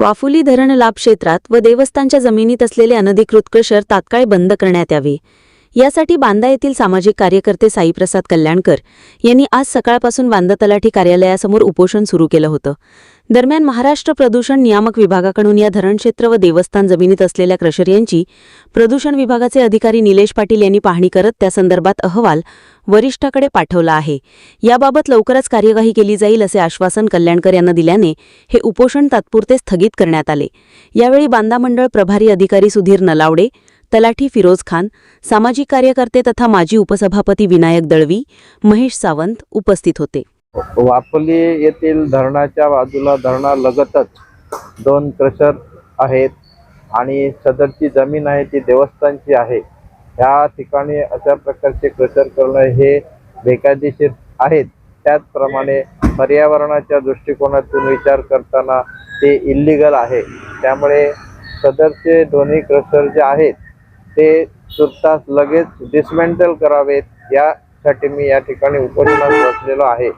वाफुली धरण लाभ क्षेत्रात व देवस्थानच्या जमिनीत असलेले अनधिकृत क्रशर तात्काळ बंद करण्यात यावे. यासाठी बांदा येथील सामाजिक कार्यकर्ते साईप्रसाद कल्याणकर यांनी आज सकाळपासून बांदा तलाठी कार्यालयासमोर उपोषण सुरू केलं होतं. दरम्यान महाराष्ट्र प्रदूषण नियामक विभागाकडून या धरणक्षेत्र व देवस्थान जमिनीत असलेल्या क्रशर यांची प्रदूषण विभागाचे अधिकारी निलेश पाटील यांनी पाहणी करत त्यासंदर्भात अहवाल वरिष्ठाकडे पाठवला आहे. याबाबत लवकरच कार्यवाही केली जाईल असे आश्वासन कल्याणकर यांना दिल्याने हे उपोषण तात्पुरते स्थगित करण्यात आले. यावेळी बांदा मंडळ प्रभारी अधिकारी सुधीर नलावडे तलाठी फिरोज खान सामाजिक कार्यकर्ते तथा माजी उपसभापती विनायक दळवी महेश सावंत उपस्थित होते. वापली येथील धरणाच्या बाजूला धरणालगतच दोन क्रशर आहेत आणि सदरची जमीन आहे ती देवस्थानची आहे. या ठिकाणी अशा प्रकारचे क्रशर करणं हे बेकायदेशीर आहेत. त्याचप्रमाणे पर्यावरणाच्या दृष्टिकोनातून विचार करताना ते इल्लिगल आहे. त्यामुळे सदरचे दोन्ही क्रशर जे आहेत ते तुर्तास लगेच डिसमेंटल करावेत. यासाठी मी या ठिकाणी उपोषणात बसलेलो आहे.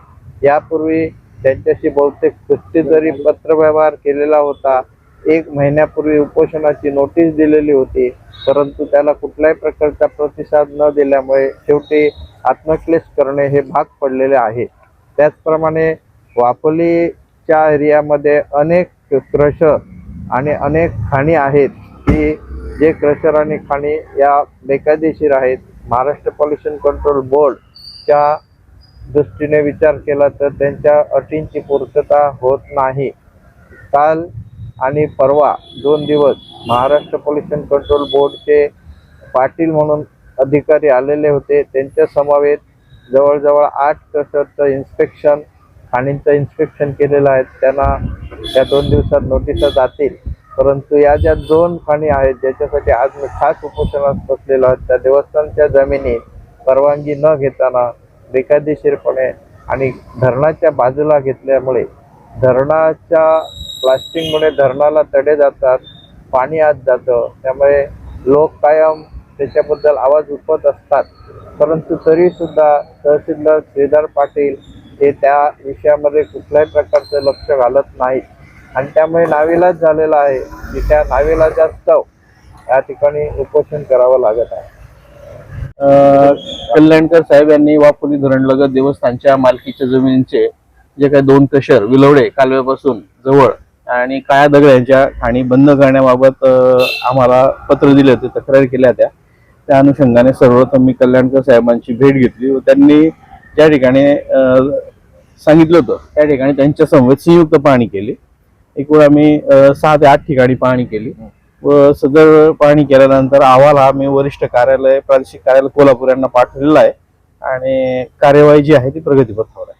यापूर्वी त्यांच्याशी बहुतेक कुस्तीजरी पत्रव्यवहार केलेला होता एक महिन्यापूर्वी उपोषणाची नोटीस दिलेली होती परंतु त्याला कुठल्याही प्रकारचा प्रतिसाद न दिल्यामुळे शेवटी आत्मक्लेश करणे हे भाग पडलेले आहे. त्याचप्रमाणे वापोलीच्या एरियामध्ये अनेक क्रश आणि अनेक खाणी आहेत की जे क्रशर आणि खाणी या बेकायदेशीर आहेत महाराष्ट्र पॉल्युशन कंट्रोल बोर्डच्या दृष्टीने विचार केला तर त्यांच्या अटींची पूर्तता होत नाही. काल आणि परवा दोन दिवस महाराष्ट्र पॉल्युशन कंट्रोल बोर्डचे पाटील म्हणून अधिकारी आलेले होते. त्यांच्या समवेत जवळजवळ आठ क्रशरचं इन्स्पेक्शन खाणींचं इन्स्पेक्शन केलेलं आहे. त्यांना त्या दोन दिवसात नोटिसा जातील. परंतु या ज्या दोन खाणी आहेत ज्याच्यासाठी आज मी खास उपोषणात बसलेलो आहे त्या देवस्थानच्या जमिनी परवानगी न घेताना बेकायदेशीरपणे आणि धरणाच्या बाजूला घेतल्यामुळे धरणाच्या प्लास्टिकमुळे धरणाला तडे जातात पाणी आत जातं त्यामुळे लोक कायम त्याच्याबद्दल आवाज उठवत असतात. परंतु तरीसुद्धा तहसीलदार श्रीधर पाटील हे त्या विषयामध्ये कुठल्याही प्रकारचं लक्ष घालत नाहीत. आणि त्यामुळे नावेलाच झालेला आहे की त्या नाविलाजास्तव या ठिकाणी उपोषण करावं लागत आहे. कल्याणकर साहेब यांनी वापुरी धरणलगत देवस्थानच्या मालकीच्या जमिनींचे जे काही दोन कशर विलवडे कालव्यापासून जवळ आणि काळ्या दगड यांच्या खाणी बंद करण्याबाबत आम्हाला पत्र दिले होते तक्रारी केल्या होत्या. त्या अनुषंगाने सर्वप्रथम मी कल्याणकर साहेबांची भेट घेतली व त्यांनी ज्या ठिकाणी सांगितलं होतं त्या ठिकाणी त्यांच्या समवेत संयुक्त पाहणी केली. एकूण आम्ही सहा ते आठ ठिकाणी पाहणी केली. व सदर पाहणी केल्यानंतर अहवाल हा मी वरिष्ठ कार्यालय प्रादेशिक कार्यालय कोल्हापूर यांना पाठवलेला आहे. आणि कार्यवाही जी आहे ती प्रगतीपथावर